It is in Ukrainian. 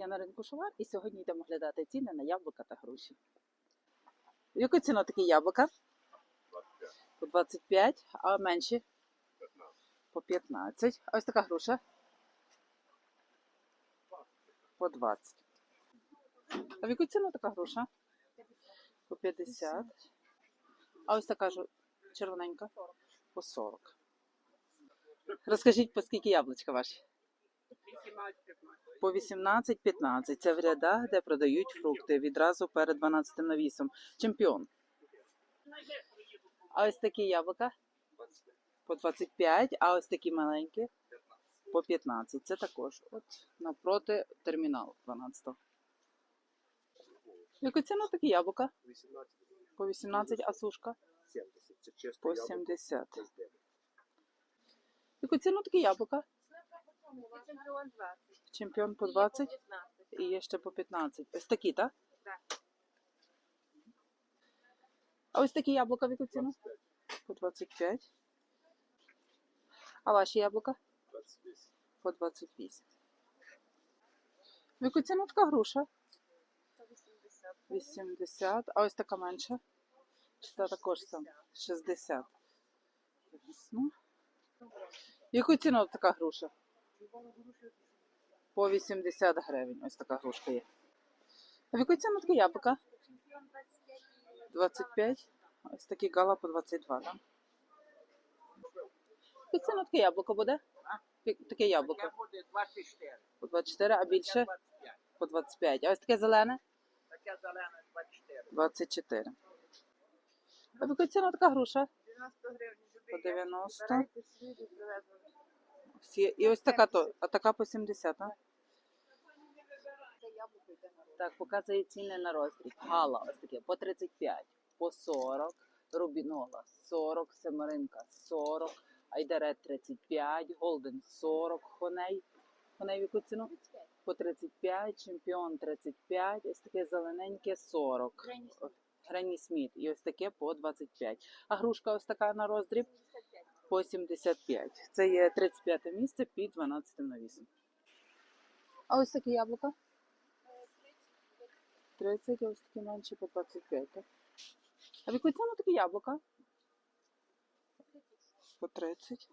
Я на ринку Шовар і сьогодні йдемо глядати ціни на яблука та груші. В яку ціну такі яблука? По 25, а менші? По 15. А ось така груша? По 20. А в яку ціну така груша? По 50. А ось така ж червоненька? По 40. Розкажіть, по скільки яблучка ваші? По 18-15. Це в рядах, де продають фрукти відразу перед 12 навісом. Чемпіон. А ось такі яблука? По 25, а ось такі маленькі? По 15. Це також. От навпроти терміналу 12. Яку ціну такі яблука? По 18, а сушка? 70. Це чисто По 70. це з. Яку ціну такі яблука? Чемпіон 20. Чемпіон по 20 15. і є ще по 15. Ось такі, так? Так. А ось такі яблука в яку ціну? По 25. А ваші яблука? 28. По 28. В яку ціну така груша? 180. 80. А ось така менша? Чи та також сам? 60. Ясно. Яку ціну така груша? По 80 гривень. Ось така грушка є. А в яку ціну яблука? 25. 25. Ось такі гала по 22, так? Яку ціну таке яблуко буде? Таке яблуко. Буде 24, По 24, а більше по 25. А ось таке зелене? Таке зелене 24. 24. А в яку ціну така груша? 90 гривень. По 90. Збирайте свіжі, привезли. Всі. І ось така то, а така по 70, а? Так, показує ціни на роздріб. Гала ось таке по 35, по 40, рубінола 40, семеринка 40, айдарет 35, голден 40, хоней. Хоней в яку ціну? По 35, чемпіон 35, ось таке зелененьке 40. Гренні Сміт. І ось таке по 25. А грушка ось така на роздріб 75. по 75. Це є 35 місце під 12 навісом. А ось такі яблука? 30, а ось такі менші по 25. Так? А в яку ціну такі яблука? По 30.